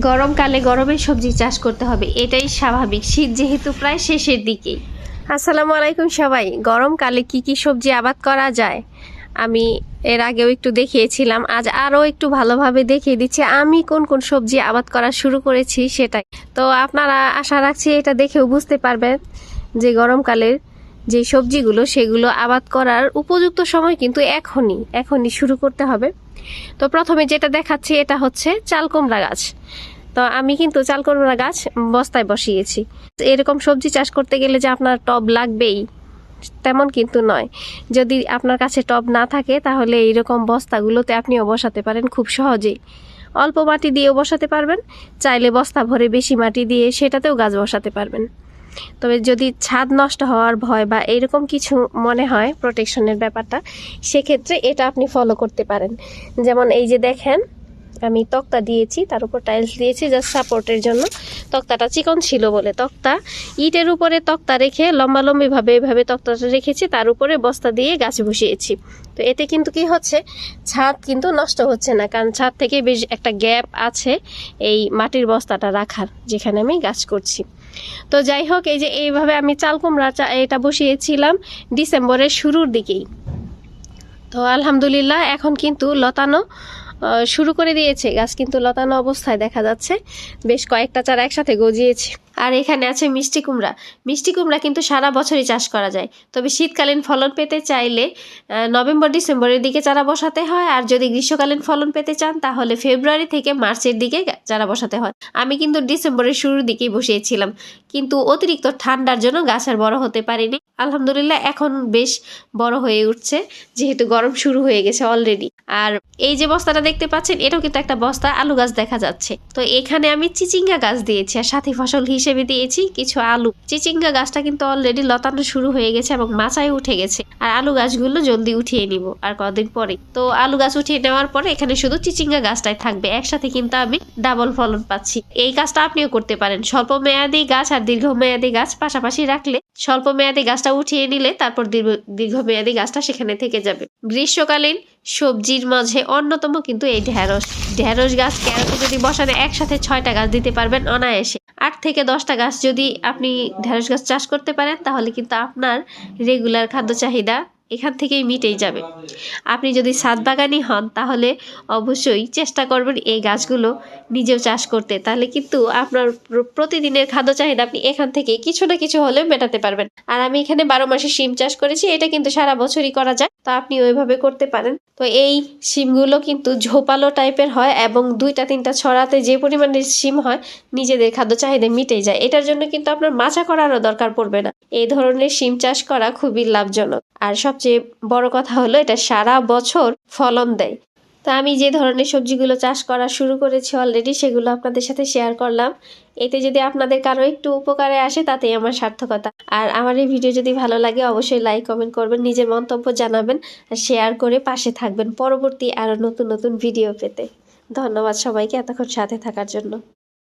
গরমকালে গরমের সবজি চাষ করতে হবে, এটাই স্বাভাবিক। শীত যেহেতু প্রায় শেষের দিকেই। আসসালামু আলাইকুম সবাই। গরমকালে কি কি সবজি আবাদ করা যায়? আমি এর আগেও একটু দেখিয়েছিলাম, আজ আরও একটু ভালোভাবে দেখিয়ে দিচ্ছি, আমি কোন কোন সবজি আবাদ করা শুরু করেছি সেটাই। তো আপনারা আশা রাখছি এটা দেখেও বুঝতে পারবেন যে গরমকালের যে সবজিগুলো সেগুলো আবাদ করার উপযুক্ত সময় কিন্তু এখনই এখনই শুরু করতে হবে। তো প্রথমে যেটা দেখাচ্ছি এটা হচ্ছে চাল কুমড়া গাছ। তো আমি কিন্তু চাল কুমড়া গাছ বস্তায় বসিয়েছি। এরকম সবজি চাষ করতে গেলে যে আপনার টব লাগবেই, তেমন কিন্তু নয়। যদি আপনার কাছে টব না থাকে, তাহলে এইরকম বস্তাগুলোতে আপনিও বসাতে পারেন খুব সহজেই। অল্প মাটি দিয়েও বসাতে পারবেন, চাইলে বস্তা ভরে বেশি মাটি দিয়ে সেটাতেও গাছ বসাতে পারবেন। তবে যদি ছাদ নষ্ট হওয়ার ভয় বা এরকম কিছু মনে হয় প্রোটেকশনের ব্যাপারটা, সেক্ষেত্রে এটা আপনি ফলো করতে পারেন। যেমন এই যে দেখেন আমি তক্তা দিয়েছি, তার উপর টাইলস দিয়েছি জাস্ট সাপোর্টের জন্য। তক্তাটা চিকন ছিল বলে। তক্তা ইটের উপরে তক্তা রেখে লম্বালম্বিভাবে এভাবে তক্তাটা রেখেছি, তার উপরে বস্তা দিয়ে গাছ বসিয়েছি। তো এতে কিন্তু কি হচ্ছে, ছাদ কিন্তু নষ্ট হচ্ছে না, কারণ ছাদ থেকে বেশ একটা গ্যাপ আছে এই মাটির বস্তাটা রাখার, যেখানে আমি গাছ করছি। তো যাই হোক, এই যে এইভাবে আমি চাল কুমড়া এটা বসিয়েছিলাম ডিসেম্বরের শুরুর দিকেই। তো আলহামদুলিল্লাহ, এখন কিন্তু লতানো শুরু করে দিয়েছে। গাছ কিন্তু লতানো অবস্থায় দেখা যাচ্ছে। বেশ কয়েকটা চারা একসাথে গজিয়েছে। আর এখানে আছে মিষ্টি কুমড়া। মিষ্টি কুমড়া কিন্তু সারা বছরই চাষ করা যায়। তবে শীতকালীন ফলন পেতে চাইলে নভেম্বর, ডিসেম্বরের দিকে চারা বসাতে হয়। আর যদি গ্রীষ্মকালীন ফলন পেতে চান, তাহলে ফেব্রুয়ারি থেকে মার্চের দিকে চারা বসাতে হয়। আমি কিন্তু ডিসেম্বরের শুরুর দিকেই বসিয়েছিলাম। কিন্তু অতিরিক্ত ঠান্ডার জন্য গাছ আর বড় হতে পারেনি। আলহামদুলিল্লাহ, এখন বেশ বড় হয়ে উঠছে। যেহেতু গরম শুরু হয়ে গেছে অলরেডি আর এই যে বস্তাটা দেখতে পাচ্ছেন, এটাও কিন্তু একটা বস্তা, আলু গাছ দেখা যাচ্ছে। তো এখানে আমি চিচিঙ্গা গাছ দিয়েছি আর সাথী ফসল হিসেবে দিয়েছি কিছু আলু। চিচিঙ্গা গাছটা কিন্তু অলরেডি লতানো শুরু হয়ে গেছে এবং মাচায় উঠে গেছে। আর আলু গাছগুলো জলদি উঠিয়ে নিব আর কদিন পরে। তো আলু গাছ উঠিয়ে নেওয়ার পরে এখানে শুধু চিচিঙ্গা গাছটাই থাকবে, একসাথে কিন্তু আমি ডাবল ফলন পাচ্ছি। এই কাজটা আপনিও করতে পারেন। স্বল্প মেয়াদি গাছ আর দীর্ঘমেয়াদী গাছ পাশাপাশি রাখলে স্বল্প মেয়াদী গাছটা উঠিয়ে নিলে তারপর দীর্ঘ- দীর্ঘমেয়াদী গাছটা সেখানে থেকে যাবে। গ্রীষ্মকালীন সবজির মাঝে অন্যতম কিন্তু এই ঢ্যাঁড়স ঢ্যাঁড়স গাছ ক্যারোতে যদি বসানে একসাথে ছয়টা গাছ দিতে পারবেন অনায়াসে। আট থেকে দশটা গাছ যদি আপনি ঢ্যাঁড়স গাছ চাষ করতে পারেন, তাহলে কিন্তু আপনার রেগুলার খাদ্য চাহিদা এখান থেকেই মিটেই যাবে। আপনি যদি ছাদ বাগানি হন, তাহলে অবশ্যই চেষ্টা করবেন এই গাছগুলো নিজেও চাষ করতে। তাহলে কিন্তু আপনার প্রতিদিনের খাদ্য চাহিদা আপনি এখান থেকে কিছু না কিছু হলেও মেটাতে পারবেন। আর আমি এখানে বারো মাসে শিম চাষ করেছি, এটা কিন্তু সারা বছরই করা যায়। তো আপনি ওইভাবে করতে পারেন। তো এই শিমগুলো কিন্তু ঝোপালো টাইপের হয় এবং দুইটা, তিনটা ছড়াতে যে পরিমাণের শিম হয়, নিজেদের খাদ্য চাহিদা মিটেই যায়। এটার জন্য কিন্তু আপনার মাছা করারও দরকার পড়বে না। এই ধরনের শিম চাষ করা খুবই লাভজনক। আর সবচেয়ে বড় কথা হলো, এটা সারা বছর ফলন দেয়। তা আমি যে ধরনের সবজিগুলো চাষ করা শুরু করেছি অলরেডি সেগুলো আপনাদের সাথে শেয়ার করলাম। এতে যদি আপনাদের কারও একটু উপকারে আসে, তাতেই আমার সার্থকতা। আর আমার এই ভিডিও যদি ভালো লাগে, অবশ্যই লাইক কমেন্ট করবেন, নিজের মন্তব্য জানাবেন, আর শেয়ার করে পাশে থাকবেন পরবর্তী আরও নতুন নতুন ভিডিও পেতে। ধন্যবাদ সবাইকে এতক্ষণ সাথে থাকার জন্য।